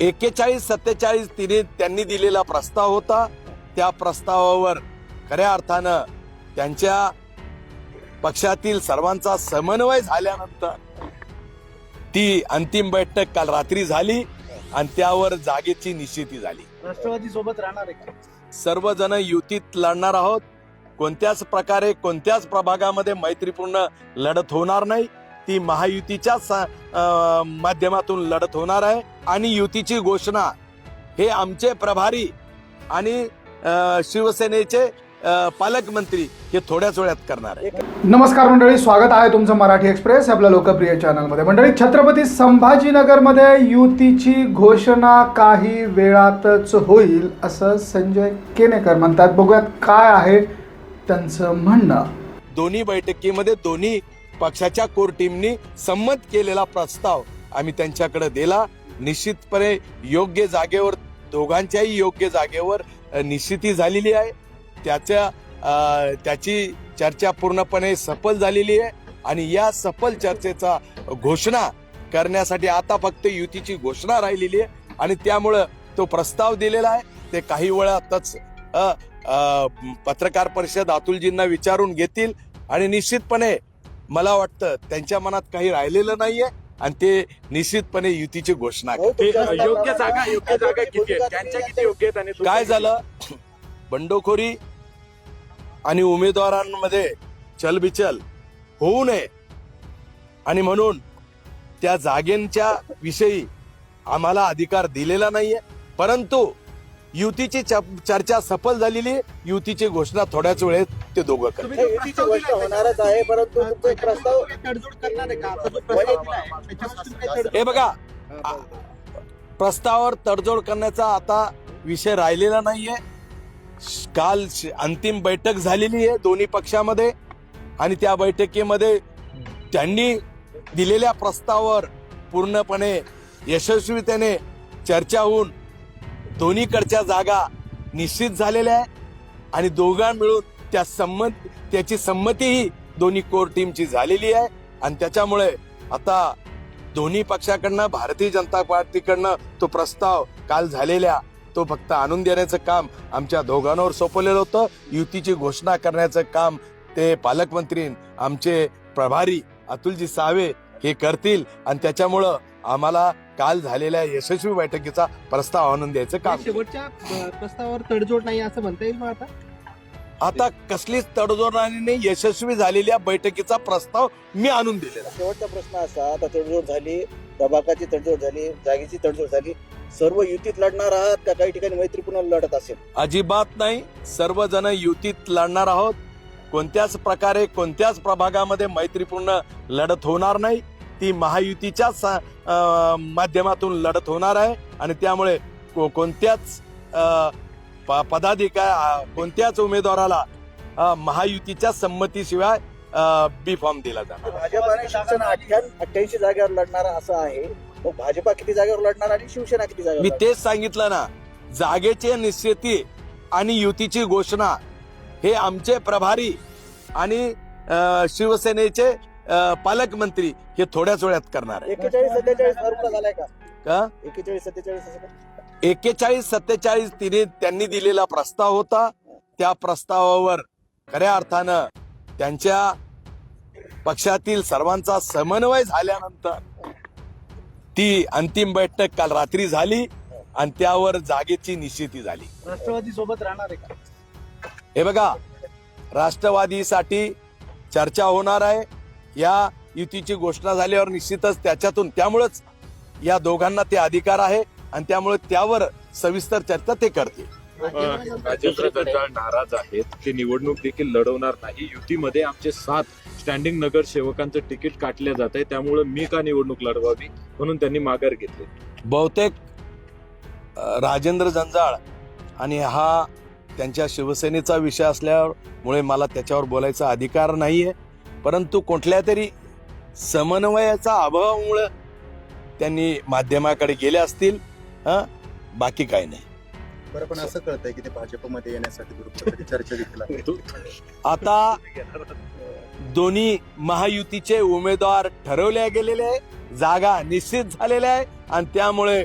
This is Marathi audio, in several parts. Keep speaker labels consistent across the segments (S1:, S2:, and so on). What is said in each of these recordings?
S1: एकेचाळीस सत्तेचाळीस तिने त्यांनी दिलेला प्रस्ताव होता. त्या प्रस्तावावर खऱ्या अर्थानं त्यांच्या पक्षातील सर्वांचा समन्वय झाल्यानंतर ती अंतिम बैठक काल रात्री झाली आणि त्यावर जागेची निश्चिती झाली.
S2: राष्ट्रवादी सोबत राहणार?
S1: सर्वजण युतीत लढणार आहोत. कोणत्याच प्रकारे कोणत्याच प्रभागामध्ये मैत्रीपूर्ण लढत होणार नाही. ती महायुतीच्या माध्यमातून लढत होणार आहे आणि युतीची घोषणा हे आमचे प्रभारी आणि शिवसेनेचे पालकमंत्री हे थोड्याच वेळात करणार आहे
S3: नमस्कार मंडळी स्वागत आहे तुमचं मराठी एक्सप्रेस आपल्या लोकप्रिय चॅनलमध्ये. मंडळी छत्रपती संभाजीनगरमध्ये युतीची घोषणा काही वेळातच होईल असं संजय केनेकर म्हणतात. बघूयात काय आहे त्यांचं म्हणणं.
S1: दोन्ही बैठकीमध्ये दोन्ही पक्षाच्या कोर टीमनी संमत केलेला प्रस्ताव आम्ही त्यांच्याकडे दिला. निश्चितपणे योग्य जागेवर दोघांच्याही योग्य जागेवर निश्चिती झालेली आहे. त्याच्या त्याची चर्चा पूर्णपणे सफल झालेली आहे आणि या सफल चर्चेचा घोषणा करण्यासाठी आता फक्त युतीची घोषणा राहिलेली आहे आणि त्यामुळं तो प्रस्ताव दिलेला आहे. ते काही वेळातच पत्रकार परिषद अतुलजींना विचारून घेतील आणि निश्चितपणे मला वाटतं त्यांच्या मनात काही राहिलेलं नाहीये आणि ते निश्चितपणे युतीची घोषणा.
S4: ते योग्य जागा योग्य जागा किती आहेत? त्यांच्या किती योग्य आहेत आणि
S1: काय झालं? बंडखोरी आणि उमेदवारांमध्ये चलबिचल होऊ नये. आणि म्हणून त्या जागेंच्या विषयी आम्हाला अधिकार दिलेला नाहीये. परंतु युतीची चर्चा सफल झालेली आहे. युतीची घोषणा थोड्याच वेळेत ते दोघं
S5: होणारच आहे परंतु प्रस्ताव
S1: हे बघा प्रस्तावावर तडजोड करण्याचा आता विषय राहिलेला नाहीये. काल श- अंतिम बैठक झालेली आहे दोन्ही पक्षामध्ये आणि त्या बैठकीमध्ये त्यांनी दिलेल्या प्रस्तावावर पूर्णपणे यशस्वीतेने चर्चा होऊन दोन्हीकडच्या जागा निश्चित झालेल्या आहे आणि दोघां मिळून त्या संमत त्याची संमतीही दोन्ही कोर टीमची झालेली आहे. आणि त्याच्यामुळे आता दोन्ही पक्षाकडनं भारतीय जनता पार्टीकडनं तो प्रस्ताव काल झालेल्या तो फक्त आणून देण्याचं काम आमच्या दोघांवर सोपवलेलं होतं. युतीची घोषणा करण्याचं काम ते पालकमंत्री आमचे प्रभारी अतुलजी सावे हे करतील. आणि त्याच्यामुळं आम्हाला काल झालेल्या यशस्वी बैठकीचा प्रस्ताव आणून द्यायचं काम.
S2: शेवटच्या प्रस्तावावर तडजोड नाही असं म्हणता येईल मग आता?
S1: आता कसलीच तडजोड नाही यशस्वी झालेल्या बैठकीचा प्रस्ताव मी आणून दिलेला
S5: शेवटचा प्रश्न असा आता तडजोड झाली प्रभागाची तडजोड झाली जागेची तडजोड झाली सर्व युतीत लढणार आहात का काही ठिकाणी मैत्रीपूर्ण लढत असेल?
S1: अजिबात नाही सर्वजण युतीत लढणार आहोत. कोणत्याच प्रकारे कोणत्याच प्रभागामध्ये मैत्रीपूर्ण लढत होणार नाही. ती महायुतीच्या माध्यमातून लढत होणार आहे. आणि त्यामुळे कोणत्याच पदाधिकारी कोणत्याच उमेदवाराला महायुतीच्या संमतीशिवाय बी फॉर्म दिला जाणार.
S5: भाजप आणि शिवसेना अठ्ठ्याऐंशी जागेवर लढणार असं आहे. मग भाजपा किती जागेवर लढणार आणि शिवसेना किती जागेवर
S1: मी? तेच सांगितलं ना. जागेची निश्चिती आणि युतीची घोषणा हे आमचे प्रभारी आणि शिवसेनेचे पालकमंत्री हे थोड्याच वेळात करणार आहे.
S5: एकेचाळीस सत्तेचाळीस फॉर्म्युला झालाय का?
S1: का?
S5: एकेचाळीस सत्तेचाळीस असं का?
S1: एकेचाळीस सत्तेचाळीस तिने त्यांनी दिलेला प्रस्ताव होता. त्या प्रस्तावावर खऱ्या अर्थानं त्यांच्या पक्षातील सर्वांचा समन्वय झाल्यानंतर ती अंतिम बैठक काल रात्री झाली आणि त्यावर जागेची निश्चिती झाली.
S2: राष्ट्रवादी सोबत राहणार आहे का?
S1: हे बघा राष्ट्रवादीसाठी चर्चा होणार आहे. या युतीची घोषणा झाल्यावर निश्चितच त्याच्यातून त्यामुळेच या दोघांना ते अधिकार आहे आणि त्यामुळे त्यावर सविस्तर चर्चा ते करतील.
S4: राजेंद्र जंजाळ नाराज आहेत ते निवडणूक देखील लढवणार नाही. युतीमध्ये आमचे सात स्टँडिंग नगरसेवकांचं तिकीट काटले जात आहे. त्यामुळे मी का निवडणूक लढवावी म्हणून त्यांनी माघार घेतली.
S1: बहुतेक राजेंद्र जंजाळ आणि हा त्यांच्या शिवसेनेचा विषय असल्यामुळे मला त्याच्यावर बोलायचा अधिकार नाहीये. परंतु कुठल्या तरी समन्वयाचा अभावामुळे त्यांनी माध्यमाकडे गेले असतील हं? बाकी काही नाही
S6: बरं पण असं कळतंय की ते भाजपमध्ये येण्यासाठी चर्चा देखील आहे.
S1: आता दोन्ही महायुतीचे उमेदवार ठरवले गेलेले आहे जागा निश्चित झालेल्या आहे आणि त्यामुळे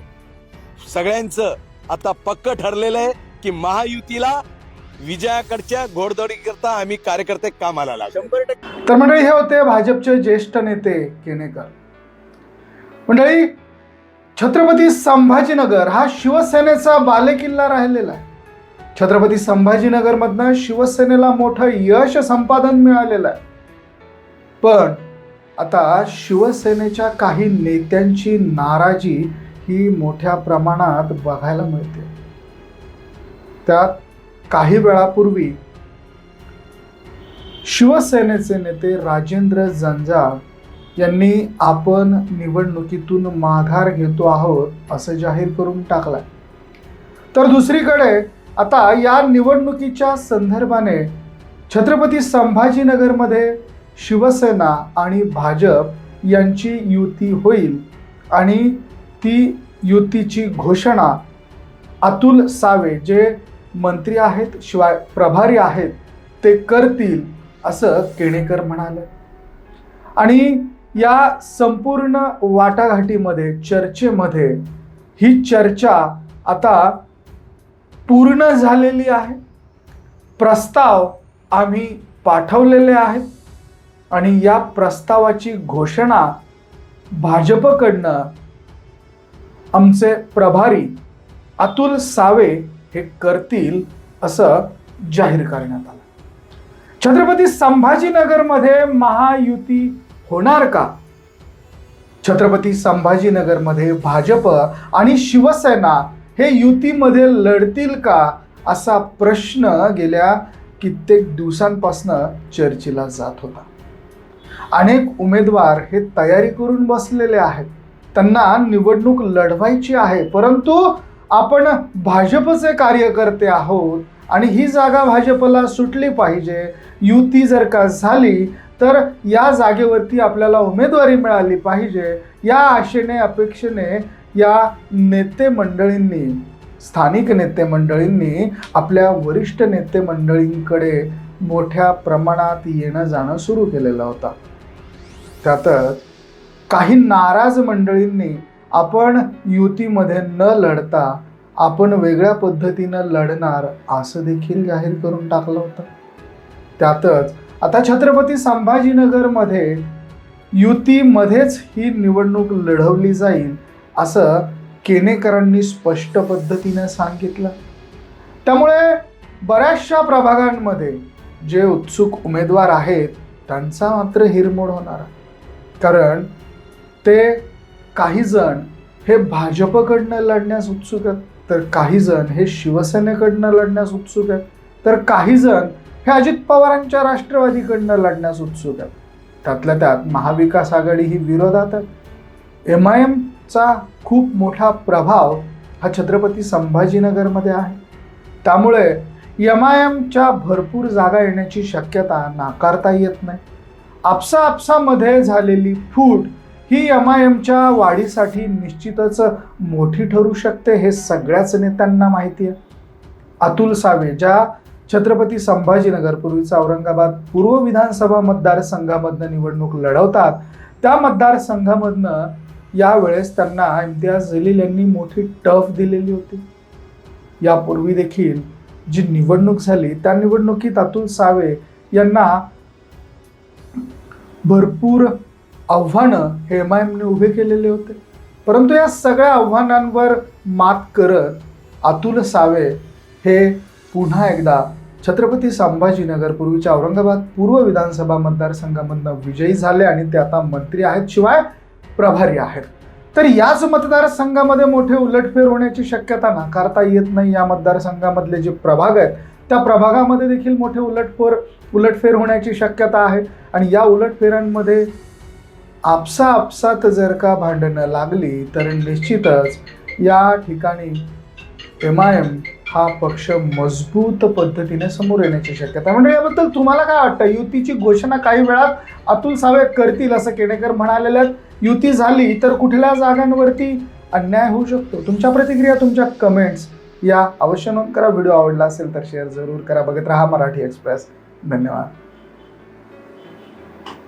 S1: सगळ्यांचं आता पक्क ठरलेलं आहे की महायुतीला विजयाकडच्या घोडदौडी करता आम्ही कार्यकर्ते कामाला लागलो.
S5: शंभर टक्के.
S3: तर मंडळी हे होते भाजपचे ज्येष्ठ नेते केनेकर. मंडळी छत्रपती संभाजीनगर हा शिवसेनेचा बालेकिल्ला राहिलेला आहे. छत्रपती संभाजीनगरमधनं शिवसेनेला मोठं यश संपादन मिळालेलं आहे. पण आता शिवसेनेच्या काही नेत्यांची नाराजी ही मोठ्या प्रमाणात बघायला मिळते. त्यात काही वेळापूर्वी शिवसेनेचे नेते राजेंद्र जंजाळ यांनी आपण निवडणुकीतून माघार घेतो आहोत असं जाहीर करून टाकलंय. तर दुसरीकडे आता या निवडणुकीच्या संदर्भाने छत्रपती संभाजीनगरमध्ये शिवसेना आणि भाजप यांची युती होईल आणि ती युतीची घोषणा अतुल सावे जे मंत्री आहेत शिवाय प्रभारी आहेत ते करतील असं केणेकर म्हणाले. आणि या संपूर्ण वाटाघाटीमध्ये चर्चेमध्ये ही चर्चा आता पूर्ण झालेली आहे. प्रस्ताव आम्ही पाठवलेले आहेत आणि या प्रस्तावाची घोषणा भाजपकडनं आमचे प्रभारी अतुल सावे हे करतील असं जाहीर करण्यात आलं. छत्रपती संभाजीनगरमध्ये महायुती होणार का? छत्रपती संभाजीनगरमध्ये भाजप आणि शिवसेना हे युतीमध्ये लढतील का? असा प्रश्न गेल्या कित्येक दिवसांपासनं चर्चेला जात होता. अनेक उमेदवार हे तयारी करून बसलेले आहेत. त्यांना निवडणूक लढवायची आहे परंतु आपण भाजपचे कार्यकर्ते आहोत आणि ही जागा भाजपला सुटली पाहिजे. युती जर का झाली तर या जागेवरती आपल्याला उमेदवारी मिळाली पाहिजे या आशेने अपेक्षेने या नेते मंडळींनी स्थानिक नेते मंडळींनी आपल्या वरिष्ठ नेते मंडळींकडे मोठ्या प्रमाणात येणं जाणं सुरू केलेलं होतं. त्यातच काही नाराज मंडळींनी आपण युतीमध्ये न लढता आपण वेगळ्या पद्धतीनं लढणार असं देखील जाहीर करून टाकलं होतं. त्यातच आता छत्रपती संभाजीनगरमध्ये युतीमध्येच ही निवडणूक लढवली जाईल असं केनेकरांनी स्पष्ट पद्धतीनं सांगितलं. त्यामुळे बऱ्याचशा प्रभागांमध्ये जे उत्सुक उमेदवार आहेत त्यांचा मात्र हिरमोड होणार कारण ते काही जण हे भाजपकडनं लढण्यास उत्सुक आहेत तर काही जण हे शिवसेनेकडनं लढण्यास उत्सुक आहेत तर काही जण हे अजित पवारांच्या राष्ट्रवादीकडनं लढण्यास उत्सुक आहेत. त्यातल्या त्यात महाविकास आघाडी ही विरोधात आहे. एम आय एमचा खूप मोठा प्रभाव हा छत्रपती संभाजीनगरमध्ये आहे. त्यामुळे एम आय एमच्या भरपूर जागा येण्याची शक्यता नाकारता येत नाही. आपसा आपसामध्ये झालेली फूट ही एम आय एमच्या वाढीसाठी निश्चितच मोठी ठरू शकते हे सगळ्याच नेत्यांना माहिती आहे. अतुल सावे ज्या छत्रपती संभाजीनगर पूर्वीचा औरंगाबाद पूर्व विधानसभा मतदारसंघामधनं निवडणूक लढवतात त्या मतदारसंघामधनं यावेळेस त्यांना इम्तियाज जलील यांनी मोठी टफ दिलेली होती. यापूर्वी देखील जी निवडणूक झाली त्या निवडणुकीत अतुल सावे यांना भरपूर आव्हानं हे एम आय एमने उभे केलेले होते. परंतु या सगळ्या आव्हानांवर मात करत अतुल सावे हे पुन्हा एकदा छत्रपती संभाजीनगर पूर्वीच्या औरंगाबाद पूर्व विधानसभा मतदारसंघामधनं विजयी झाले आणि ते आता मंत्री आहेत शिवाय प्रभारी आहेत. तर याच मतदारसंघामध्ये मोठे उलटफेर होण्याची शक्यता नाकारता येत नाही. या मतदारसंघामधले जे प्रभाग आहेत त्या प्रभागामध्ये देखील मोठे उलटफोर उलटफेर होण्याची शक्यता आहे. आणि या उलटफेरांमध्ये आपसा आपसात जर का भांडणं लागली तर निश्चितच या ठिकाणी एम आय एम हा पक्ष मजबूत पद्धतीने समोर येण्याची शक्यता म्हणजे याबद्दल तुम्हाला काय वाटतं? युतीची घोषणा काही वेळात अतुल सावे करतील असं केणेकर म्हणालेले आहेत. युती झाली तर कुठल्या जागांवरती अन्याय होऊ शकतो? तुमच्या प्रतिक्रिया तुमच्या कमेंट्स या अवश्य नोंद करा. व्हिडिओ आवडला असेल तर शेअर जरूर करा. बघत राहा मराठी एक्सप्रेस धन्यवाद.